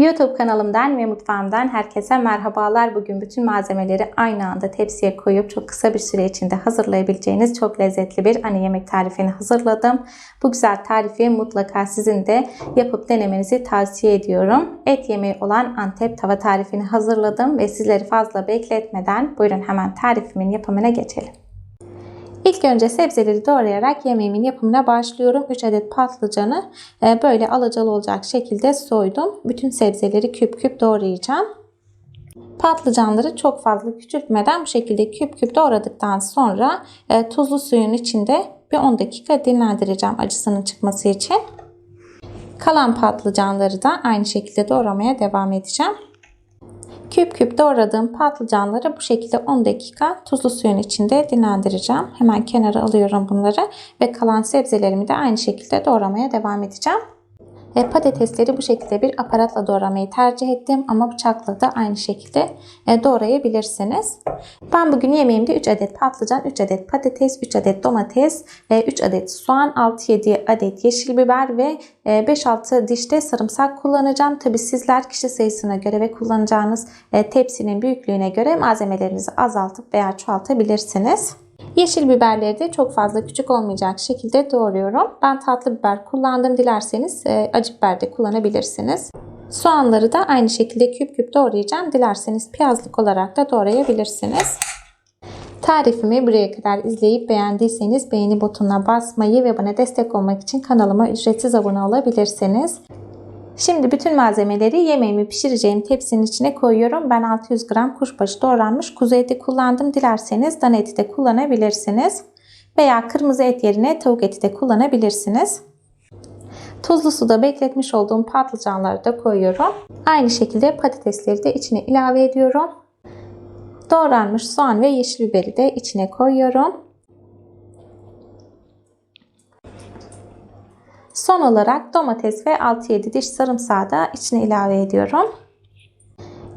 YouTube kanalımdan ve mutfağımdan herkese merhabalar. Bugün bütün malzemeleri aynı anda tepsiye koyup çok kısa bir süre içinde hazırlayabileceğiniz çok lezzetli bir ana yemek tarifini hazırladım. Bu güzel tarifi mutlaka sizin de yapıp denemenizi tavsiye ediyorum. Et yemeği olan Antep tava tarifini hazırladım ve sizleri fazla bekletmeden buyurun hemen tarifimin yapımına geçelim. İlk önce sebzeleri doğrayarak yemeğimin yapımına başlıyorum. 3 adet patlıcanı e, böyle alacalı olacak şekilde soydum. Bütün sebzeleri küp küp doğrayacağım. Patlıcanları çok fazla küçültmeden bu şekilde küp küp doğradıktan sonra e, tuzlu suyun içinde bir 10 dakika dinlendireceğim acısının çıkması için. Kalan patlıcanları da aynı şekilde doğramaya devam edeceğim. Küp küp doğradığım patlıcanları bu şekilde 10 dakika tuzlu suyun içinde dinlendireceğim. Hemen kenara alıyorum bunları ve kalan sebzelerimi de aynı şekilde doğramaya devam edeceğim. E, patatesleri bu şekilde bir aparatla doğramayı tercih ettim ama bıçakla da aynı şekilde e, doğrayabilirsiniz. Ben bugün yemeğimde 3 adet patlıcan, 3 adet patates, 3 adet domates, e, 3 adet soğan, 6-7 adet yeşil biber ve e, 5-6 dişte sarımsak kullanacağım. Tabi sizler kişi sayısına göre ve kullanacağınız e, tepsinin büyüklüğüne göre malzemelerinizi azaltıp veya çoğaltabilirsiniz. Yeşil biberleri de çok fazla küçük olmayacak şekilde doğruyorum. Ben tatlı biber kullandım. Dilerseniz e, acı biber de kullanabilirsiniz. Soğanları da aynı şekilde küp küp doğrayacağım. Dilerseniz piyazlık olarak da doğrayabilirsiniz. Tarifimi buraya kadar izleyip beğendiyseniz beğeni butonuna basmayı ve bana destek olmak için kanalıma ücretsiz abone olabilirsiniz. Şimdi bütün malzemeleri yemeğimi pişireceğim tepsinin içine koyuyorum. Ben 600 gram kuşbaşı doğranmış kuzu eti kullandım. Dilerseniz dana eti de kullanabilirsiniz. Veya kırmızı et yerine tavuk eti de kullanabilirsiniz. Tuzlu suda bekletmiş olduğum patlıcanları da koyuyorum. Aynı şekilde patatesleri de içine ilave ediyorum. Doğranmış soğan ve yeşil biberi de içine koyuyorum. Son olarak domates ve 6-7 diş sarımsağı da içine ilave ediyorum.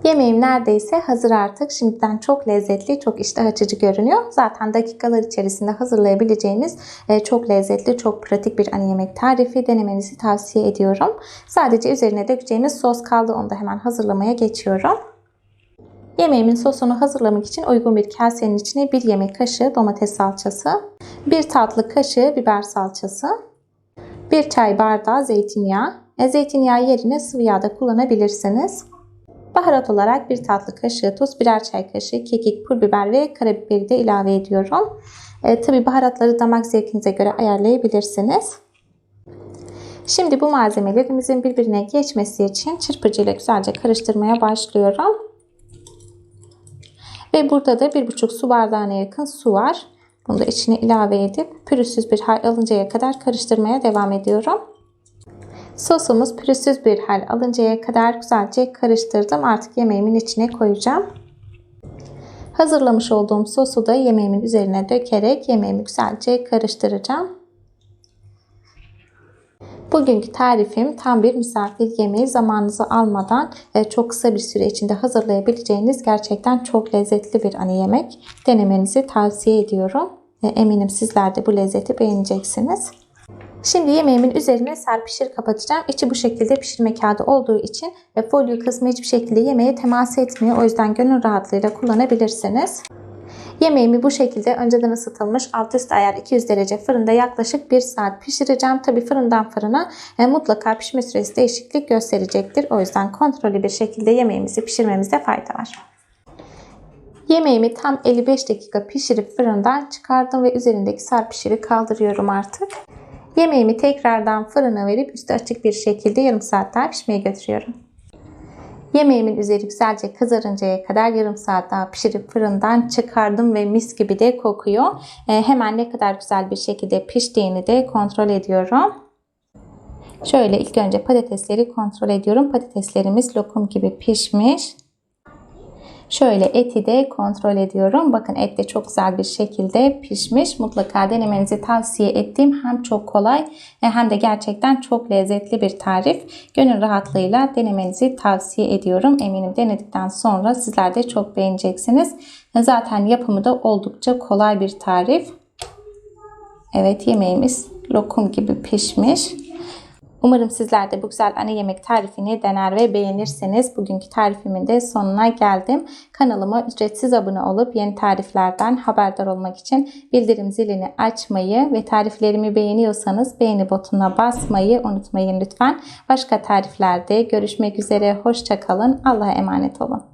Yemeğim neredeyse hazır artık. Şimdiden çok lezzetli, çok iştah açıcı görünüyor. Zaten dakikalar içerisinde hazırlayabileceğiniz e, çok lezzetli, çok pratik bir ana yemek tarifi denemenizi tavsiye ediyorum. Sadece üzerine dökeceğimiz sos kaldı. Onu da hemen hazırlamaya geçiyorum. Yemeğimin sosunu hazırlamak için uygun bir kasenin içine 1 yemek kaşığı domates salçası, 1 tatlı kaşığı biber salçası, 1 çay bardağı zeytinyağı. E, zeytinyağı yerine sıvı yağ da kullanabilirsiniz. Baharat olarak 1 tatlı kaşığı tuz, birer çay kaşığı kekik, pul biber ve karabiberi de ilave ediyorum. E, Tabi baharatları damak zevkinize göre ayarlayabilirsiniz. Şimdi bu malzemelerimizin birbirine geçmesi için çırpıcıyla güzelce karıştırmaya başlıyorum. Ve burada da 1,5 su bardağına yakın su var. Bunu da içine ilave edip pürüzsüz bir hal alıncaya kadar karıştırmaya devam ediyorum. Sosumuz pürüzsüz bir hal alıncaya kadar güzelce karıştırdım. Artık yemeğimin içine koyacağım. Hazırlamış olduğum sosu da yemeğimin üzerine dökerek yemeğimi güzelce karıştıracağım. Bugünkü tarifim tam bir misafir yemeği zamanınızı almadan e, çok kısa bir süre içinde hazırlayabileceğiniz gerçekten çok lezzetli bir ana yemek. Denemenizi tavsiye ediyorum. E, eminim sizler de bu lezzeti beğeneceksiniz. Şimdi yemeğimin üzerine serpişir kapatacağım. İçi bu şekilde pişirme kağıdı olduğu için e, folyo kısmı hiçbir şekilde yemeğe temas etmiyor. O yüzden gönül rahatlığıyla kullanabilirsiniz. Yemeğimi bu şekilde önceden ısıtılmış alt üst ayar 200 derece fırında yaklaşık 1 saat pişireceğim. Tabi fırından fırına e, mutlaka pişme süresi değişiklik gösterecektir. O yüzden kontrollü bir şekilde yemeğimizi pişirmemizde fayda var. Yemeğimi tam 55 dakika pişirip fırından çıkardım ve üzerindeki serpişiri kaldırıyorum artık. Yemeğimi tekrardan fırına verip üstü açık bir şekilde yarım saat daha pişmeye götürüyorum. Yemeğimin üzeri güzelce kızarıncaya kadar yarım saat daha pişirip fırından çıkardım ve mis gibi de kokuyor. E, hemen ne kadar güzel bir şekilde piştiğini de kontrol ediyorum. Şöyle ilk önce patatesleri kontrol ediyorum. Patateslerimiz lokum gibi pişmiş. Şöyle eti de kontrol ediyorum. Bakın et de çok güzel bir şekilde pişmiş. Mutlaka denemenizi tavsiye ettiğim hem çok kolay e, hem de gerçekten çok lezzetli bir tarif. Gönül rahatlığıyla denemenizi tavsiye ediyorum. Eminim denedikten sonra sizler de çok beğeneceksiniz. E, zaten yapımı da oldukça kolay bir tarif. Evet yemeğimiz lokum gibi pişmiş. Umarım sizler de bu güzel ana yemek tarifini dener ve beğenirsiniz. Bugünkü tarifimin de sonuna geldim. Kanalıma ücretsiz abone olup yeni tariflerden haberdar olmak için bildirim zilini açmayı ve tariflerimi beğeniyorsanız beğeni butonuna basmayı unutmayın lütfen. Başka tariflerde görüşmek üzere. Hoşçakalın. Allah'a emanet olun.